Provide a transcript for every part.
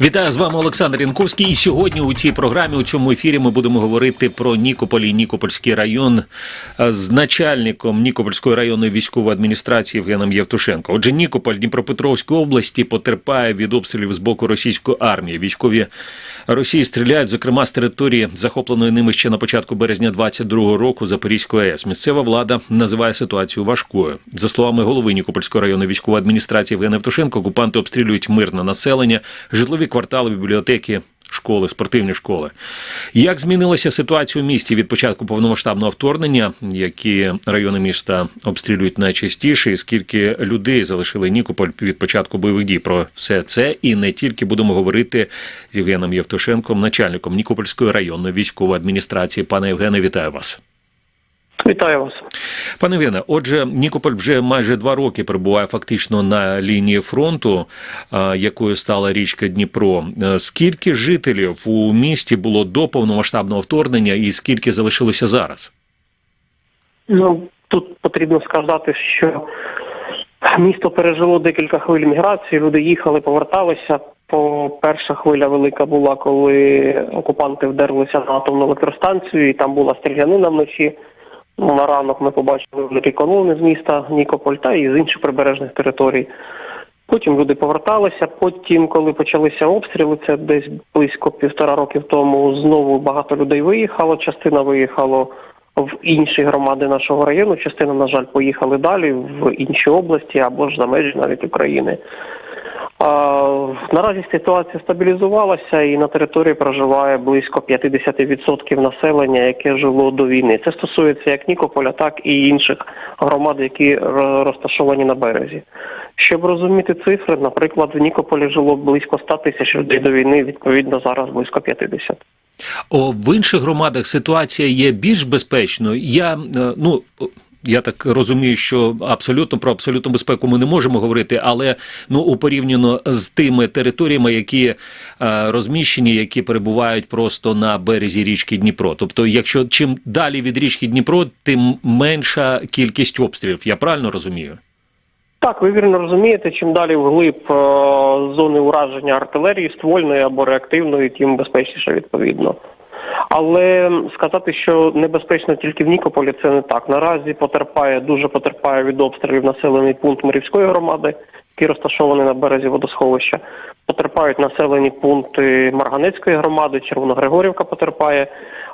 Вітаю з вами Олександр Янковський. І сьогодні у цій програмі у цьому ефірі ми будемо говорити про Нікополь і Нікопольський район е, з начальником Нікопольської районної військової адміністрації Євгеном Євтушенко. Отже, Нікополь Дніпропетровської області потерпає від обстрілів з боку російської армії. Військові Росії стріляють, зокрема з території, захопленої ними ще на початку березня 22-го року Запорізької АЕС. Місцева влада називає ситуацію важкою. За словами голови Нікопольської районної військової адміністрації Євгена Євтушенко, окупанти обстрілюють мирне населення, житлові квартали, бібліотеки. Школи, спортивні школи. Як змінилася ситуація у місті від початку повномасштабного вторгнення, які райони міста обстрілюють найчастіше, і скільки людей залишили Нікополь від початку бойових дій? Про все це і не тільки будемо говорити з Євгеном Євтушенком, начальником Нікопольської районної військової адміністрації. Пане Євгене, вітаю вас. Вітаю вас. Пане Євгене, отже, Нікополь вже майже два роки перебуває фактично на лінії фронту, якою стала річка Дніпро. Скільки жителів у місті було до повномасштабного вторгнення, і скільки залишилося зараз? Ну тут потрібно сказати, що місто пережило декілька хвиль міграції. Люди їхали, поверталися. По перша хвиля велика була, коли окупанти вдерлися на атомну електростанцію, і там була стрілянина вночі. Ну, на ранок ми побачили великі колони з міста Нікополь та і з інших прибережних територій. Потім люди поверталися. Потім, коли почалися обстріли, це десь близько півтора років тому, знову багато людей виїхало. Частина виїхало в інші громади нашого району. Частина, на жаль, поїхали далі в інші області або ж за межі навіть України. Наразі ситуація стабілізувалася і на території проживає близько 50% населення, яке жило до війни. Це стосується як Нікополя, так і інших громад, які розташовані на березі. Щоб розуміти цифри, наприклад, в Нікополі жило близько 100 тисяч людей до війни, відповідно зараз близько 50. О, в інших громадах ситуація є більш безпечною. Я е, ну. Я так розумію, що абсолютно про абсолютну безпеку ми не можемо говорити, але ну у порівняно з тими територіями, які е, розміщені, які перебувають просто на березі річки Дніпро. Тобто, якщо чим далі від річки Дніпро, тим менша кількість обстрілів. Я правильно розумію? Так, ви вірно розумієте, чим далі вглиб е, зони ураження артилерії, ствольної або реактивної, тим безпечніше відповідно. Але сказати, що небезпечно тільки в Нікополі, це не так. Наразі потерпає, дуже потерпає від обстрілів населений пункт Мирівської громади, який розташований на березі водосховища. Потерпають населені пункти Марганецької громади, Червоногригорівка потерпає.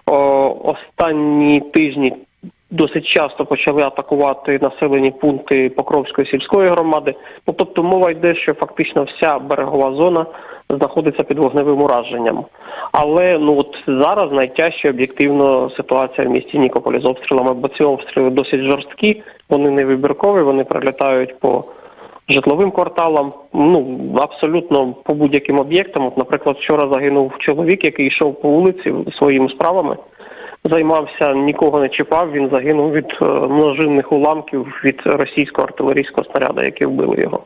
О, останні тижні досить часто почали атакувати населені пункти Покровської сільської громади. Ну тобто мова йде, що фактично вся берегова зона знаходиться під вогневим ураженням. Але ну от зараз найтяжча об'єктивно ситуація в місті Нікополі з обстрілами, бо ці обстріли досить жорсткі, вони не вибіркові, вони прилітають по житловим кварталам, ну абсолютно по будь-яким об'єктам. От, наприклад, вчора загинув чоловік, який йшов по вулиці своїми справами займався, нікого не чіпав. Він загинув від е, множинних уламків від російського артилерійського снаряду, які вбили його.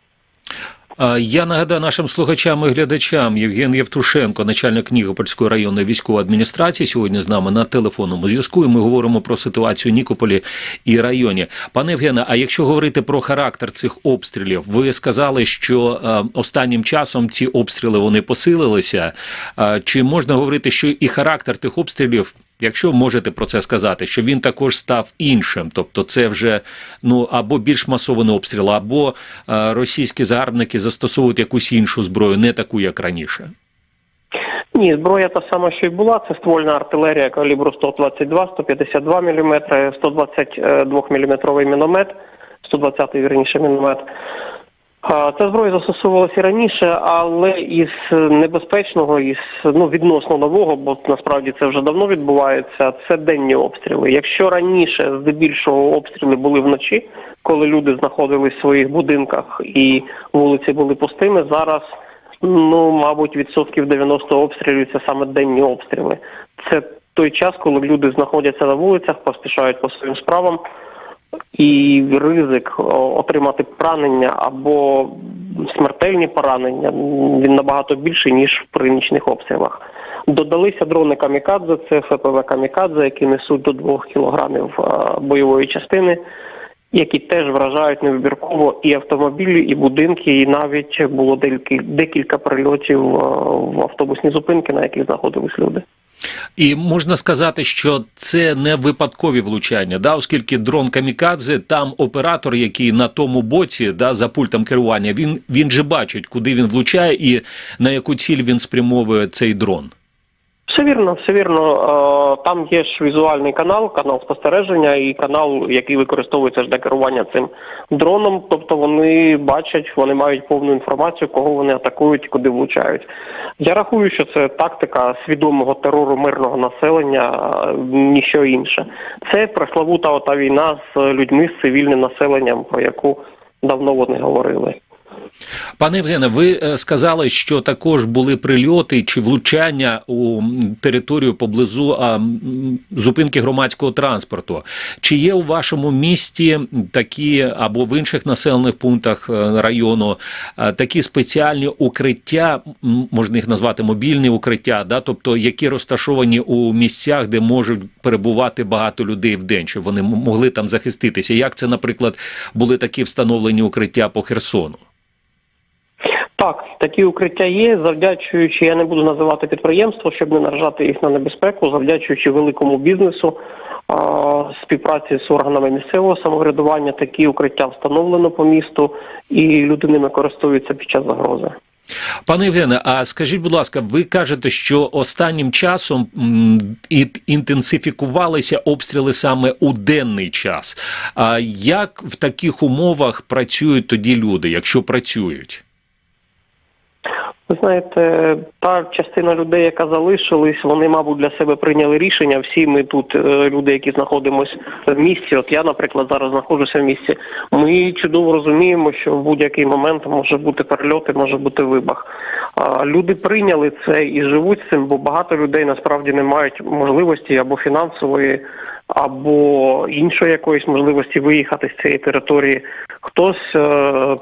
Я нагадаю нашим слухачам і глядачам Євген Євтушенко, начальник Нікопольської районної військової адміністрації, сьогодні з нами на телефонному зв'язку. І ми говоримо про ситуацію Нікополі і районі. Пане Євгене, а якщо говорити про характер цих обстрілів, ви сказали, що е, останнім часом ці обстріли вони посилилися. Чи можна говорити, що і характер тих обстрілів? Якщо можете про це сказати, що він також став іншим, тобто це вже ну або більш масований обстріл, або е, російські загарбники застосовують якусь іншу зброю, не таку, як раніше. Ні, зброя та сама, що й була. Це ствольна артилерія калібру 122, 152 мм, 122 мм міномет, 120 вірніше міномет. Ця зброя застосовувалася раніше, але із небезпечного, із ну відносно нового, бо насправді це вже давно відбувається. Це денні обстріли. Якщо раніше здебільшого обстріли були вночі, коли люди знаходились в своїх будинках і вулиці були пустими, зараз ну мабуть відсотків 90 обстрілів це саме денні обстріли. Це той час, коли люди знаходяться на вулицях, поспішають по своїм справам і ризик отримати поранення або смертельні поранення він набагато більший ніж при нічних обстрілах. Додалися дрони камікадзе, це ФПВ камікадзе, які несуть до 2 кілограмів е, бойової частини. які теж вражають невибірково і автомобілі, і будинки, і навіть було декілька, декілька прильотів е, в автобусні зупинки, на яких знаходились люди. І можна сказати, що це не випадкові влучання, да, оскільки дрон камікадзе, там оператор, який на тому боці, да, за пультом керування, він, він же бачить, куди він влучає і на яку ціль він спрямовує цей дрон. Все вірно, все вірно. Е, Там є ж візуальний канал, канал спостереження і канал, який використовується ж для керування цим дроном. Тобто вони бачать, вони мають повну інформацію, кого вони атакують, куди влучають. Я рахую, що це тактика свідомого терору мирного населення, е, ніщо інше. Це пресловута ота війна з людьми, з цивільним населенням, про яку давно вони говорили. Пане Євгене, ви е, сказали, що також були прильоти чи влучання у територію поблизу а, зупинки громадського транспорту. Чи є у вашому місті такі або в інших населених пунктах е, району е, такі спеціальні укриття, можна їх назвати мобільні укриття, да? тобто які розташовані у місцях, де можуть перебувати багато людей в день, щоб вони могли там захиститися? Як це, наприклад, були такі встановлені укриття по Херсону? Так, такі укриття є, завдячуючи, я не буду називати підприємство, щоб не наражати їх на небезпеку, завдячуючи великому бізнесу, а, співпраці з органами місцевого самоврядування, такі укриття встановлено по місту, і люди ними користуються під час загрози. Пане Євгене, а скажіть, будь ласка, ви кажете, що останнім часом інтенсифікувалися обстріли саме у денний час. А як в таких умовах працюють тоді люди, якщо працюють? Ви знаєте, та частина людей, яка залишились, вони, мабуть, для себе прийняли рішення. Всі ми тут, е, люди, які знаходимося в місті. От я, наприклад, зараз знаходжуся в місті. Ми чудово розуміємо, що в будь-який момент може бути перельоти, може бути вибах. Люди прийняли це і живуть з цим, бо багато людей насправді не мають можливості або фінансової, або іншої якоїсь можливості виїхати з цієї території. Хтось е,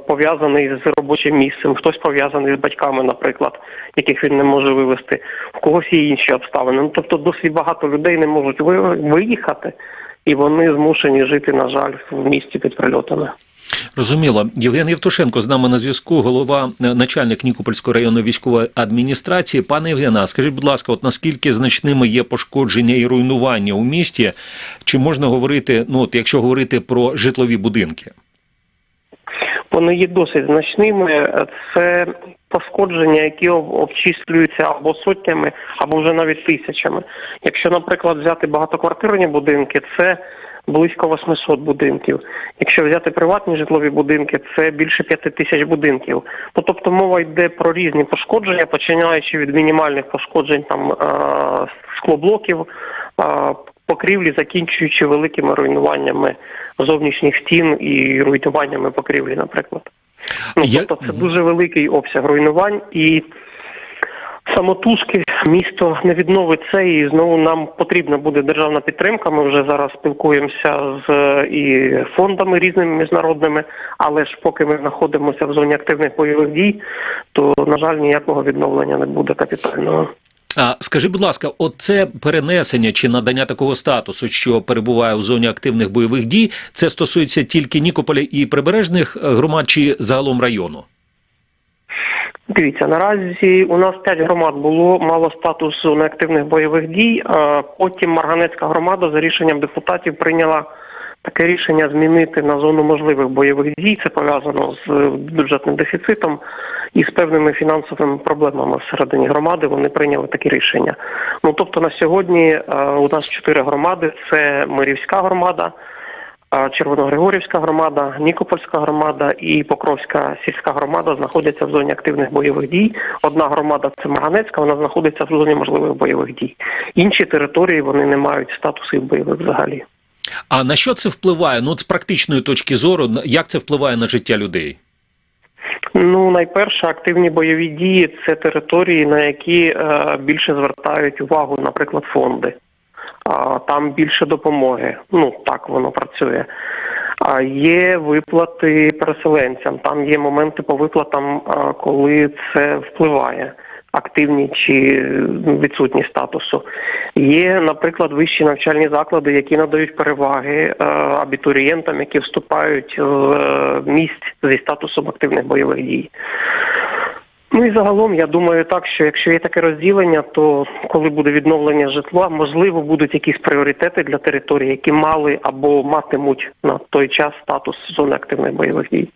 пов'язаний з робочим місцем, хтось пов'язаний з батьками, наприклад, яких він не може вивезти, в когось є інші обставини. Ну тобто досить багато людей не можуть ви- виїхати, і вони змушені жити, на жаль, в місті під прильотами. Розуміло, Євген Євтушенко з нами на зв'язку, голова е, начальник Нікопольської районної військової адміністрації. Пане Євгена, скажіть, будь ласка, от наскільки значними є пошкодження і руйнування у місті? Чи можна говорити, ну от якщо говорити про житлові будинки? Вони є досить значними. Це пошкодження, які обчислюються або сотнями, або вже навіть тисячами. Якщо, наприклад, взяти багатоквартирні будинки, це близько 800 будинків. Якщо взяти приватні житлові будинки, це більше 5 тисяч будинків. Ну, тобто мова йде про різні пошкодження, починаючи від мінімальних пошкоджень там е, склоблоків, е, покрівлі, закінчуючи великими руйнуваннями зовнішніх стін і руйнуваннями покрівлі, наприклад. Ну, Я- тобто це дуже великий обсяг руйнувань і самотужки місто не відновить це, і знову нам потрібна буде державна підтримка. Ми вже зараз спілкуємося з і фондами різними міжнародними, але ж поки ми знаходимося в зоні активних бойових дій, то на жаль ніякого відновлення не буде капітального. А скажи, будь ласка, оце перенесення чи надання такого статусу, що перебуває у зоні активних бойових дій, це стосується тільки Нікополя і прибережних громад чи загалом району? Дивіться, наразі у нас п'ять громад було, мало статусу неактивних бойових дій. А потім Марганецька громада за рішенням депутатів прийняла таке рішення змінити на зону можливих бойових дій. Це пов'язано з бюджетним дефіцитом і з певними фінансовими проблемами всередині громади. Вони прийняли такі рішення. Ну тобто на сьогодні е, у нас чотири громади: це Мирівська громада. Червоногригорівська громада, Нікопольська громада і Покровська сільська громада знаходяться в зоні активних бойових дій. Одна громада це Марганецька, вона знаходиться в зоні можливих бойових дій. Інші території вони не мають статусу бойових взагалі. А на що це впливає? Ну, от з практичної точки зору, як це впливає на життя людей? Ну, найперше, активні бойові дії це території, на які е, більше звертають увагу, наприклад, фонди. Там більше допомоги. Ну так воно працює. А є виплати переселенцям. Там є моменти по виплатам, коли це впливає. активні чи ну, відсутні статусу. Є, наприклад, вищі навчальні заклади, які надають переваги абітурієнтам, які вступають з е, місць зі статусом активних бойових дій. Ну і загалом я думаю так, що якщо є таке розділення, то коли буде відновлення житла, можливо, будуть якісь пріоритети для територій, які мали або матимуть на той час статус зони активних бойових дій.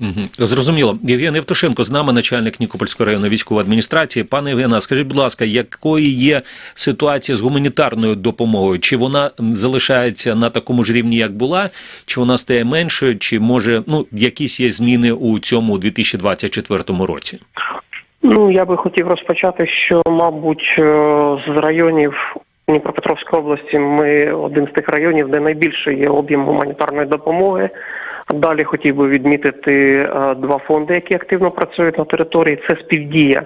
Угу. Зрозуміло. Євген Євтушенко з нами, начальник Нікопольської районної військової адміністрації. Пане Євгена, скажіть, будь ласка, якою є ситуація з гуманітарною допомогою? Чи вона залишається на такому ж рівні, як була, чи вона стає меншою, чи може ну якісь є зміни у цьому 2024 році? Ну я би хотів розпочати, що мабуть е, з районів Дніпропетровської області ми один з тих районів, де найбільше є об'єм гуманітарної допомоги. Далі хотів би відмітити е, два фонди, які активно працюють на території. Це співдія,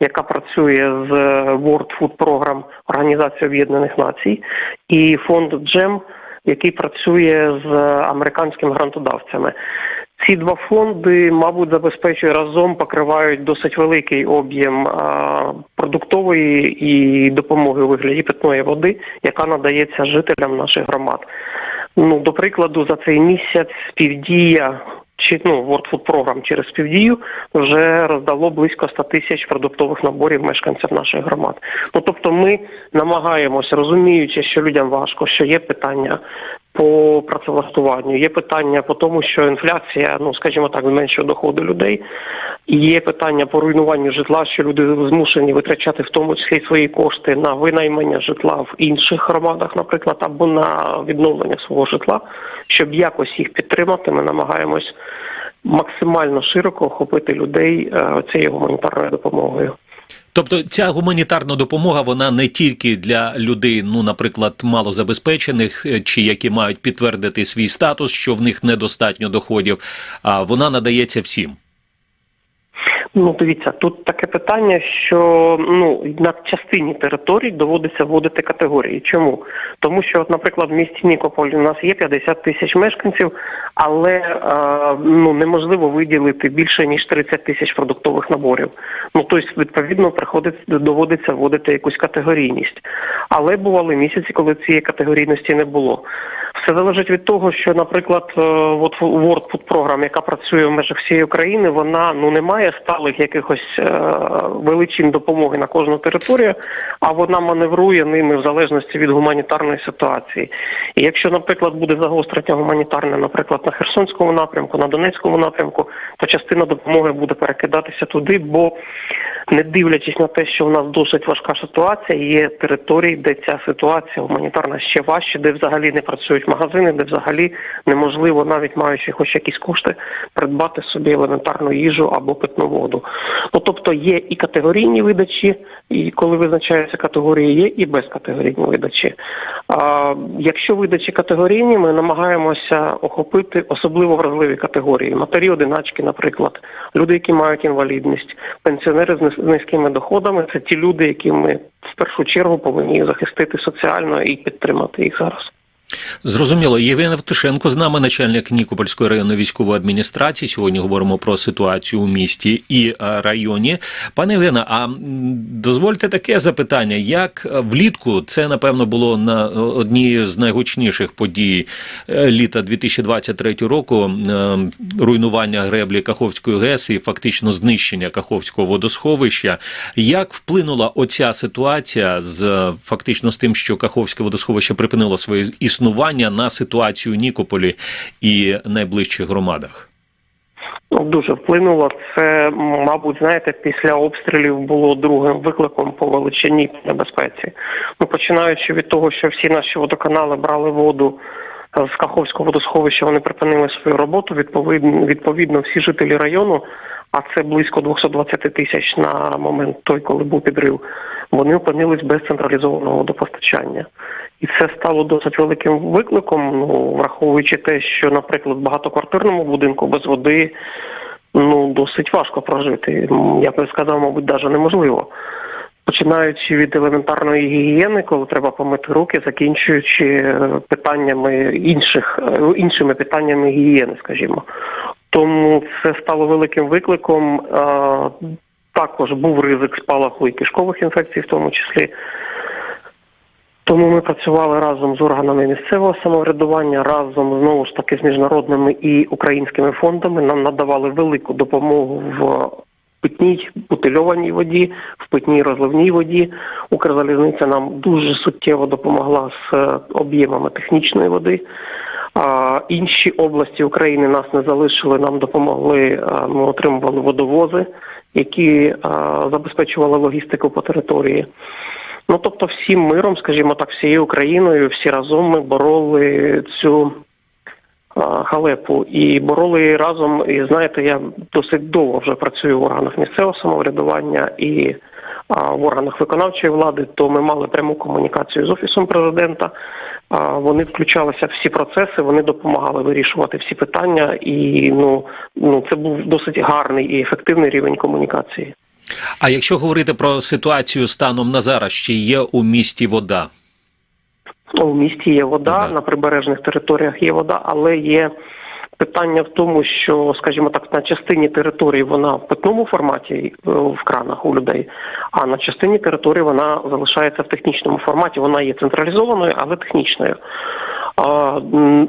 яка працює з World Food Program Організації Об'єднаних Націй, і фонд Джем, який працює з американськими грантодавцями. Ці два фонди, мабуть, забезпечують разом покривають досить великий об'єм продуктової і допомоги у вигляді питної води, яка надається жителям наших громад. Ну, до прикладу, за цей місяць співдія чи ну World Food Program через співдію вже роздало близько 100 тисяч продуктових наборів мешканцям наших громад. Ну тобто, ми намагаємося, розуміючи, що людям важко, що є питання по працевлаштуванню, є питання по тому, що інфляція, ну скажімо так, зменшує доходи людей. І Є питання по руйнуванню житла, що люди змушені витрачати в тому числі свої кошти на винаймання житла в інших громадах, наприклад, або на відновлення свого житла, щоб якось їх підтримати. Ми намагаємось максимально широко охопити людей е, цією гуманітарною допомогою. Тобто ця гуманітарна допомога вона не тільки для людей, ну наприклад, малозабезпечених, е, чи які мають підтвердити свій статус, що в них недостатньо доходів, а вона надається всім. Ну, дивіться, тут таке питання, що ну на частині територій доводиться вводити категорії. Чому? Тому що, от, наприклад, в місті Нікополь у нас є 50 тисяч мешканців, але е, ну неможливо виділити більше ніж 30 тисяч продуктових наборів. Ну тобто, відповідно, приходиться доводиться вводити якусь категорійність. Але бували місяці, коли цієї категорійності не було. Все залежить від того, що, наприклад, е, от World Food Program, яка працює в межах всієї України, вона ну не має сталих якихось е, величин допомоги на кожну територію, а вона маневрує ними в залежності від гуманітарної ситуації. І якщо, наприклад, буде загострення гуманітарне, наприклад, на Херсонському напрямку, на Донецькому напрямку, то частина допомоги буде перекидатися туди, бо не дивлячись на те, що в нас досить важка ситуація, є території, де ця ситуація гуманітарна ще важче, де взагалі не працюють магазини, де взагалі неможливо, навіть маючи хоч якісь кошти, придбати собі елементарну їжу або питну воду. Ну тобто є і категорійні видачі, і коли визначаються категорії, є і безкатегорійні видачі. А якщо видачі категорійні, ми намагаємося охопити особливо вразливі категорії: матері одиначки, наприклад, люди, які мають інвалідність, пенсіонери з низькими доходами це ті люди, які ми в першу чергу повинні захистити соціально і підтримати їх зараз. Зрозуміло, Євген Евтушенко з нами, начальник Нікопольської районної військової адміністрації. Сьогодні говоримо про ситуацію у місті і е, районі. Пане Євгена, а дозвольте таке запитання: як е, влітку це напевно було на одній з найгучніших подій е, літа 2023 року е, руйнування греблі Каховської ГЕС і фактично знищення Каховського водосховища. Як вплинула оця ситуація з е, фактично з тим, що Каховське водосховище припинило своє існування на ситуацію у Нікополі і найближчих громадах? Ну, Дуже вплинуло. Це, мабуть, знаєте, після обстрілів було другим викликом по величині небезпеці. Ну, починаючи від того, що всі наші водоканали брали воду з Каховського водосховища, вони припинили свою роботу. Відповідно, відповідно, всі жителі району, а це близько 220 тисяч на момент той, коли був підрив, вони опинились без централізованого водопостачання. І це стало досить великим викликом, ну враховуючи те, що, наприклад, в багатоквартирному будинку без води ну досить важко прожити. Я би сказав, мабуть, навіть неможливо. Починаючи від елементарної гігієни, коли треба помити руки, закінчуючи е, питаннями інших е, іншими питаннями гігієни, скажімо. Тому це стало великим викликом. Також був ризик спалаху і кишкових інфекцій, в тому числі. Тому ми працювали разом з органами місцевого самоврядування, разом знову ж таки з міжнародними і українськими фондами. Нам надавали велику допомогу в питній бутильованій воді, в питній розливній воді. Укрзалізниця нам дуже суттєво допомогла з е, об'ємами технічної води. Інші області України нас не залишили, нам допомогли. Ми отримували водовози, які забезпечували логістику по території. Ну тобто, всім миром, скажімо так, всією Україною, всі разом ми бороли цю халепу і бороли її разом. І знаєте, я досить довго вже працюю в органах місцевого самоврядування і в органах виконавчої влади, то ми мали пряму комунікацію з офісом президента. Вони включалися в всі процеси, вони допомагали вирішувати всі питання, і ну, ну це був досить гарний і ефективний рівень комунікації. А якщо говорити про ситуацію станом на зараз, чи є у місті вода? У місті є вода, Вода. на прибережних територіях є вода, але є питання в тому, що, скажімо так, на частині території вона в питному форматі е, в кранах у людей, а на частині території вона залишається в технічному форматі. Вона є централізованою, але технічною.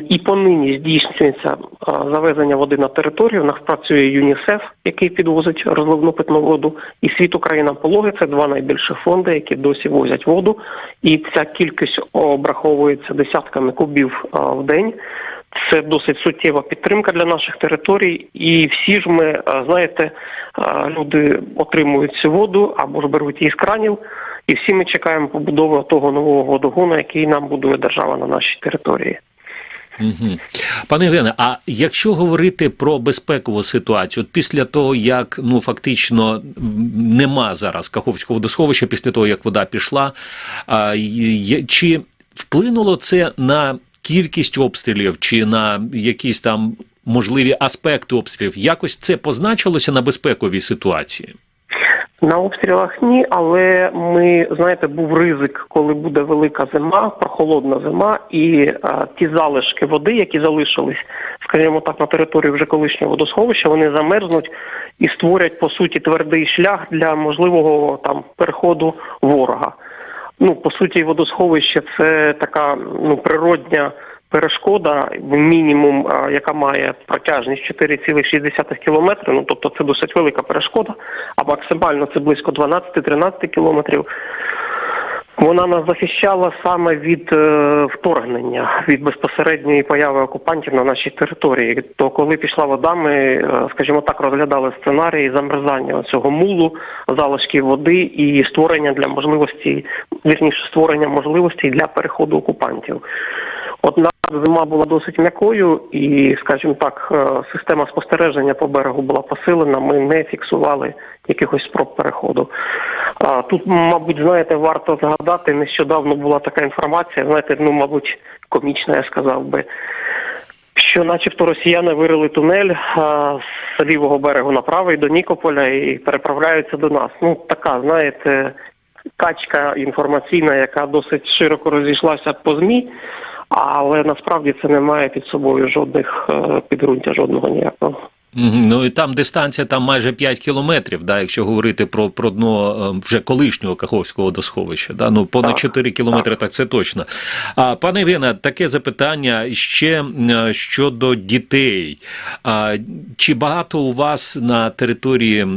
І понині здійснюється завезення води на територію. У нас працює ЮНІСЕФ, який підвозить розливну питну воду, і світ Україна Пологи це два найбільших фонди, які досі возять воду. І ця кількість обраховується десятками кубів в день. Це досить суттєва підтримка для наших територій, і всі ж ми, знаєте, люди отримують цю воду або ж беруть її з кранів, і всі ми чекаємо побудови того нового водогону, який нам будує держава на нашій території. Пане Євгене, а якщо говорити про безпекову ситуацію, от після того, як ну фактично нема зараз Каховського водосховища, після того як вода пішла, чи вплинуло це на кількість обстрілів, чи на якісь там можливі аспекти обстрілів? Якось це позначилося на безпековій ситуації? На обстрілах ні, але ми знаєте, був ризик, коли буде велика зима, прохолодна зима, і а, ті залишки води, які залишились, скажімо так, на території вже колишнього водосховища, вони замерзнуть і створять по суті твердий шлях для можливого там переходу ворога. Ну по суті, водосховище це така ну природня перешкода, мінімум, яка має протяжність 4,6 кілометри. Ну тобто це досить велика перешкода, а максимально це близько 12-13 кілометрів. Вона нас захищала саме від е, вторгнення, від безпосередньої появи окупантів на нашій території. То коли пішла вода, ми, е, скажімо так, розглядали сценарії замерзання цього мулу, залишків води і створення для можливості, вірніше створення можливостей для переходу окупантів. Однак зима була досить м'якою, і, скажімо так, е, система спостереження по берегу була посилена. Ми не фіксували якихось спроб переходу. Тут, мабуть, знаєте, варто згадати, нещодавно була така інформація, знаєте, ну, мабуть, комічна, я сказав би, що начебто росіяни вирили тунель а, з лівого берегу на правий до Нікополя і переправляються до нас. Ну, така, знаєте, качка інформаційна, яка досить широко розійшлася по ЗМІ, але насправді це не має під собою жодних е, підґрунтя, жодного ніякого. Ну і там дистанція там майже 5 кілометрів, да, якщо говорити про, про дно е, вже колишнього Каховського водосховища. Да, ну понад Так, 4 кілометри, так. це точно. А пане Євгене, таке запитання ще щодо дітей. А, чи багато у вас на території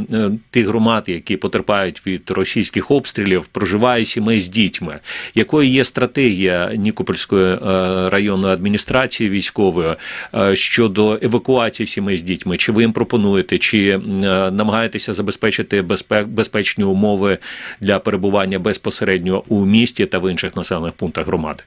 тих громад, які потерпають від російських обстрілів, проживає сімей з дітьми? Якою є стратегія Нікопольської е, районної адміністрації військової е, щодо евакуації сімей з дітьми? Чи ви їм пропонуєте, чи е, намагаєтеся забезпечити безпечні умови для перебування безпосередньо у місті та в інших населених пунктах громади?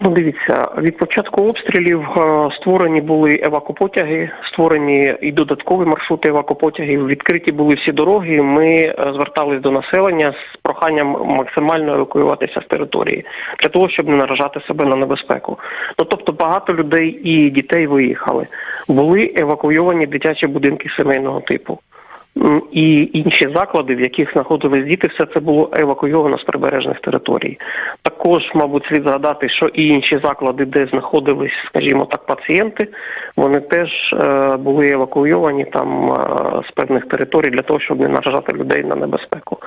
Ну, дивіться, від початку обстрілів е, створені були евакопотяги, створені і додаткові маршрути евакопотягів. Відкриті були всі дороги. Ми е, звертались до населення з проханням максимально евакуюватися з території для того, щоб не наражати себе на небезпеку. Ну тобто багато людей і дітей виїхали. Були евакуйовані дитячі будинки сімейного типу. І інші заклади, в яких знаходились діти, все це було евакуйовано з прибережних територій. Також, мабуть, слід згадати, що і інші заклади, де знаходились, скажімо так, пацієнти, вони теж е, були евакуйовані там е, з певних територій для того, щоб не наражати людей на небезпеку.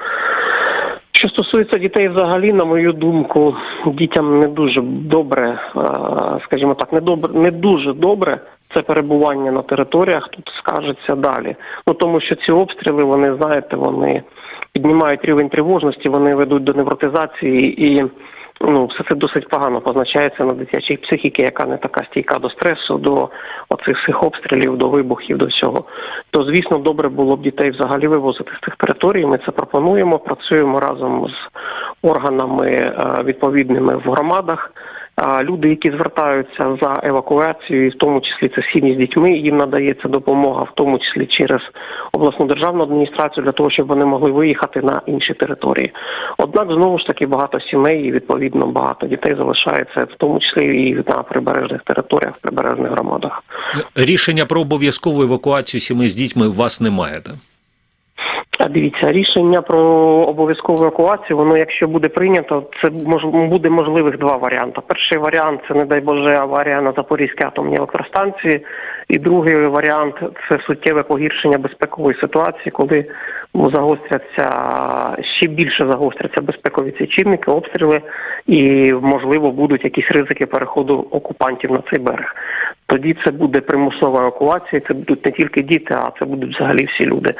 Що стосується дітей, взагалі, на мою думку, дітям не дуже добре, е, скажімо так, не добре, не дуже добре це перебування на територіях. Тут скажеться далі. Ну тому що ці обстріли, вони знаєте, вони піднімають рівень тривожності, вони ведуть до невротизації і. Ну, все це досить погано позначається на дитячій психіці, яка не така стійка до стресу, до оцих всіх обстрілів, до вибухів, до всього. То, звісно, добре було б дітей взагалі вивозити з тих територій. Ми це пропонуємо. Працюємо разом з органами е, відповідними в громадах. Люди, які звертаються за евакуацією, в тому числі це сім'ї з дітьми, їм надається допомога, в тому числі через обласну державну адміністрацію, для того, щоб вони могли виїхати на інші території. Однак знову ж таки багато сімей і відповідно багато дітей залишається, в тому числі і на прибережних територіях, прибережних громадах. Рішення про обов'язкову евакуацію сімей з дітьми у вас немає, так? Дивіться, рішення про обов'язкову евакуацію, воно якщо буде прийнято, це мож, буде можливих два варіанти. Перший варіант це, не дай Боже, аварія на Запорізькій атомній електростанції. І другий варіант це суттєве погіршення безпекової ситуації, коли загостряться ще більше загостряться безпекові ці чинники, обстріли, і можливо будуть якісь ризики переходу окупантів на цей берег. Тоді це буде примусова евакуація. Це будуть не тільки діти, а це будуть взагалі всі люди.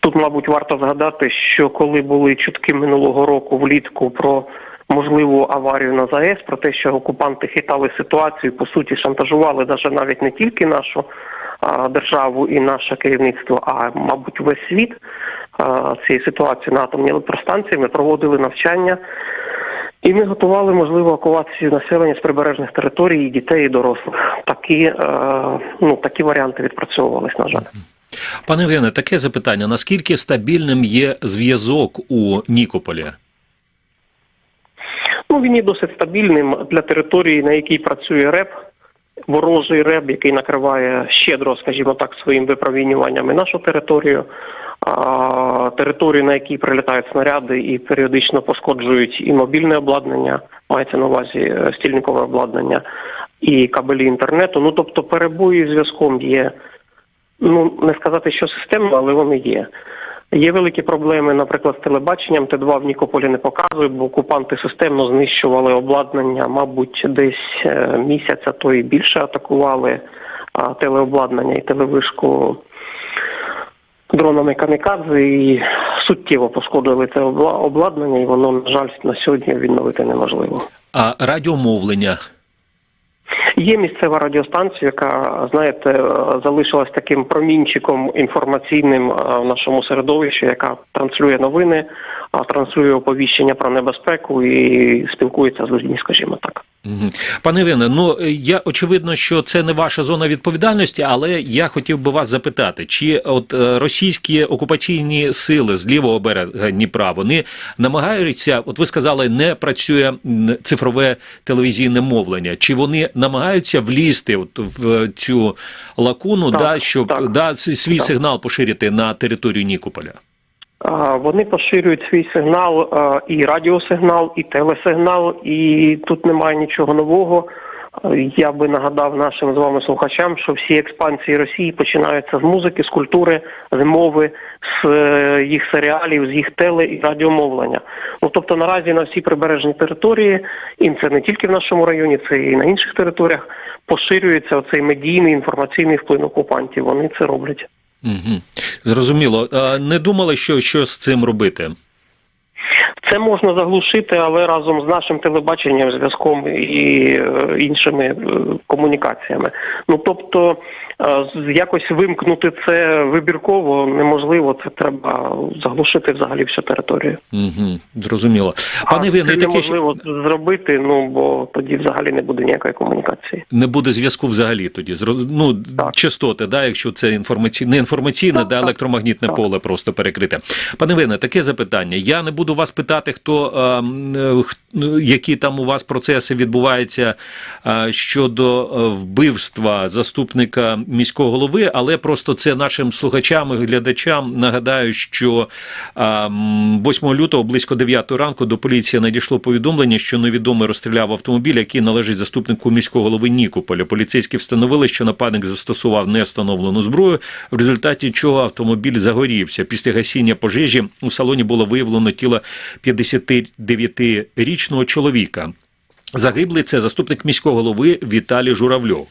Тут, мабуть, варто згадати, що коли були чутки минулого року влітку про можливу аварію на ЗАЕС, про те, що окупанти хитали ситуацію, по суті, шантажували даже навіть не тільки нашу державу і наше керівництво, а мабуть, весь світ цієї ситуації на атомній електростанції. Ми проводили навчання. І ми готували можливу евакуацію населення з прибережних територій, і дітей і дорослих. Такі, е, ну, такі варіанти відпрацьовувались, на жаль. Пане Євгене, таке запитання: наскільки стабільним є зв'язок у Нікополі? Ну, він є досить стабільним для території, на якій працює РЕП, ворожий РЕП, який накриває щедро, скажімо так, своїм випромінюванням і нашу територію. А, територію, на якій прилітають снаряди і періодично пошкоджують і мобільне обладнання, мається на увазі е, стільникове обладнання, і кабелі інтернету. Ну тобто перебої зв'язком є. Ну не сказати, що системно, але вони є. Є великі проблеми, наприклад, з телебаченням. Т2 в Нікополі не показує, бо окупанти системно знищували обладнання, мабуть, десь е, місяця, то і більше атакували телеобладнання і телевишку дронами камікадзе і суттєво пошкодили це обла- обладнання, і воно, на жаль, на сьогодні відновити неможливо. А радіомовлення? Є місцева радіостанція, яка, знаєте, залишилась таким промінчиком інформаційним е, в нашому середовищі, яка транслює новини, транслює оповіщення про небезпеку і спілкується з людьми, скажімо так. Пане Євгене, ну е, я очевидно, що це не ваша зона відповідальності, але я хотів би вас запитати, чи от е, російські окупаційні сили з лівого берега Дніпра вони намагаються, от ви сказали, не працює цифрове телевізійне мовлення, чи вони намагаються влізти от в цю лакуну, Так, да, щоб так. да, свій Так. сигнал поширити на територію Нікополя? Вони поширюють свій сигнал і радіосигнал, і телесигнал, і тут немає нічого нового. Я би нагадав нашим з вами слухачам, що всі експансії Росії починаються з музики, з культури, з мови, з е, їх серіалів, з їх теле і радіомовлення. Ну тобто наразі на всі прибережні території, і це не тільки в нашому районі, це і на інших територіях. Поширюється оцей медійний інформаційний вплив окупантів. Вони це роблять. Угу. Зрозуміло. Не думали, що, що з цим робити? Це можна заглушити, але разом з нашим телебаченням, зв'язком і е, іншими е, комунікаціями. Ну тобто, якось вимкнути це вибірково неможливо. Це треба заглушити взагалі всю територію. Угу. Зрозуміло. Пане і таке ще- неможливо зробити. Ну бо тоді взагалі не буде ніякої комунікації. не буде зв'язку взагалі тоді. Ну, Так. частоти, да, якщо це інформаційне, не інформаційне, Так, да, електромагнітне Так. поле просто перекрите. Пане Вине, таке запитання. Я не буду вас питати, хто е, е, х- ну, які там у вас процеси відбуваються е, щодо е, вбивства заступника міського голови, але просто це нашим слухачам і глядачам нагадаю, що 8 лютого близько 9 ранку до поліції надійшло повідомлення, що невідомий розстріляв автомобіль, який належить заступнику міського голови Нікополя. Поліцейські встановили, що нападник застосував невстановлену зброю, в результаті чого автомобіль загорівся. Після гасіння пожежі у салоні було виявлено тіло 59-річного чоловіка. Загиблий це заступник міського голови Віталій Журавльов.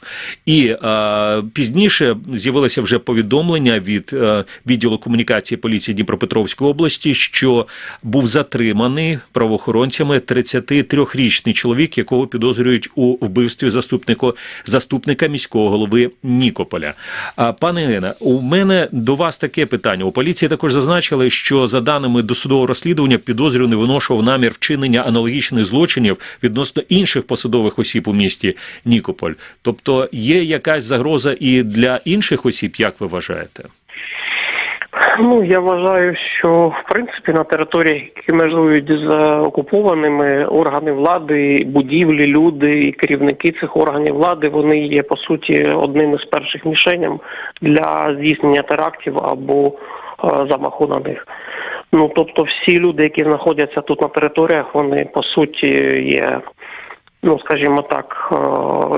І е, пізніше з'явилося вже повідомлення від е, відділу комунікації поліції Дніпропетровської області, що був затриманий правоохоронцями 33-річний чоловік, якого підозрюють у вбивстві заступника, заступника міського голови Нікополя. А пане Євгене, у мене до вас таке питання. У поліції також зазначили, що за даними досудового розслідування підозрюваний виношував намір вчинення аналогічних злочинів відносно інших посадових осіб у місті Нікополь. Тобто є якась загроза і для інших осіб, як ви вважаєте? Ну я вважаю, що в принципі на території, які межують з окупованими органи влади, будівлі, люди і керівники цих органів влади, вони є по суті одним із перших мішеням для здійснення терактів або е, замаху на них. Ну тобто, всі люди, які знаходяться тут на територіях, вони по суті є. Ну, скажімо так, е,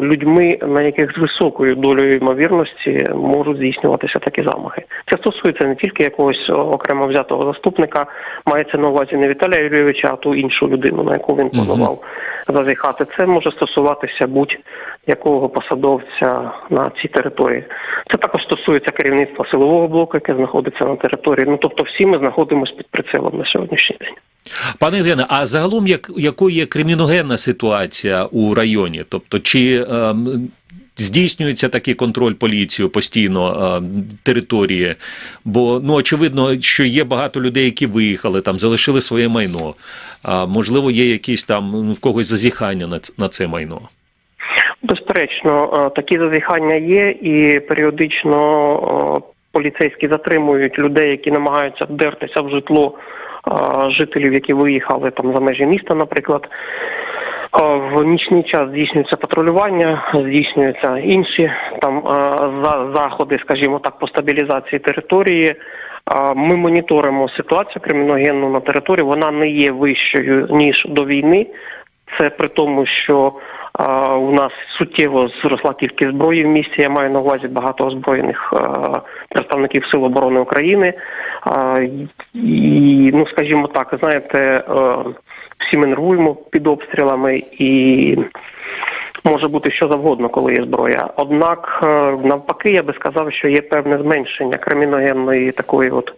людьми, на яких з високою долею ймовірності можуть здійснюватися такі замахи. Це стосується не тільки якогось окремо взятого заступника, мається на увазі не Віталія Юрійовича, а ту іншу людину, на яку він планував зазіхати. Це може стосуватися будь-якого посадовця на цій території. Це також стосується керівництва силового блоку, яке знаходиться на території. Ну тобто, всі ми знаходимося під прицелом на сьогоднішній день. Пане Євгене, а загалом як, якою є криміногенна ситуація у районі? Тобто, чи ем, здійснюється такий контроль поліцією постійно ем, території? Бо ну очевидно, що є багато людей, які виїхали, там залишили своє майно. А можливо, є якісь там ну, в когось зазіхання на, на це майно. Безперечно, е, такі зазіхання є, і періодично е, поліцейські затримують людей, які намагаються вдертися в житло е, жителів, які виїхали там за межі міста, наприклад. В нічний час здійснюється патрулювання, здійснюються інші там заходи, скажімо так, по стабілізації території. Ми моніторимо ситуацію криміногенну на території. Вона не є вищою ніж до війни. Це при тому, що у нас суттєво зросла кількість зброї в місті. Я маю на увазі багато озброєних представників Сил оборони України. І, ну, скажімо так, знаєте, е, всі ми нервуємо під обстрілами і. Може бути що завгодно, коли є зброя. Однак, е, навпаки, я би сказав, що є певне зменшення криміногенної такої от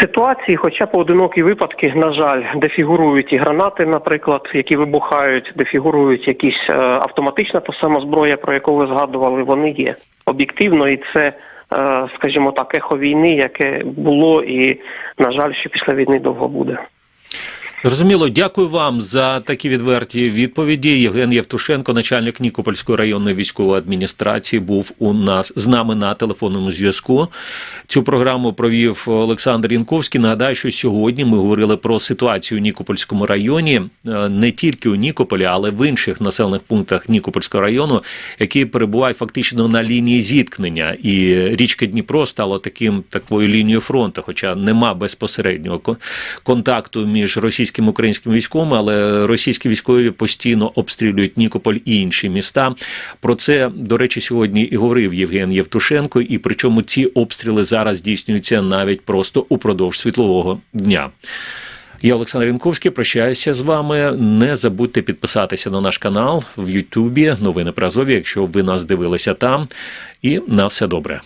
ситуації, хоча поодинокі випадки, на жаль, де фігурують і гранати, наприклад, які вибухають, де фігурують якісь е, автоматична та сама зброя, про яку ви згадували, вони є об'єктивно, і це, е, скажімо так, ехо війни, яке було, і на жаль, що після війни довго буде. Зрозуміло, дякую вам за такі відверті відповіді. Євген Євтушенко, начальник Нікопольської районної військової адміністрації, був у нас з нами на телефонному зв'язку. Цю програму провів Олександр Янковський. Нагадаю, що сьогодні ми говорили про ситуацію у Нікопольському районі е, не тільки у Нікополі, але в інших населених пунктах Нікопольського району, які перебувають фактично на лінії зіткнення. І річка Дніпро стала таким такою лінією фронту, хоча нема безпосереднього кон- контакту між російськими і українськими військовими, але російські військові постійно обстрілюють Нікополь і інші міста. Про це, до речі, сьогодні і говорив Євген Євтушенко. І причому ці обстріли зараз здійснюються навіть просто упродовж світлового дня. Я Олександр Янковський, прощаюся з вами. Не забудьте підписатися на наш канал в Ютубі. Новини про Азові, якщо ви нас дивилися там. І на все добре.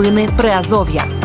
Новини Приазов'я.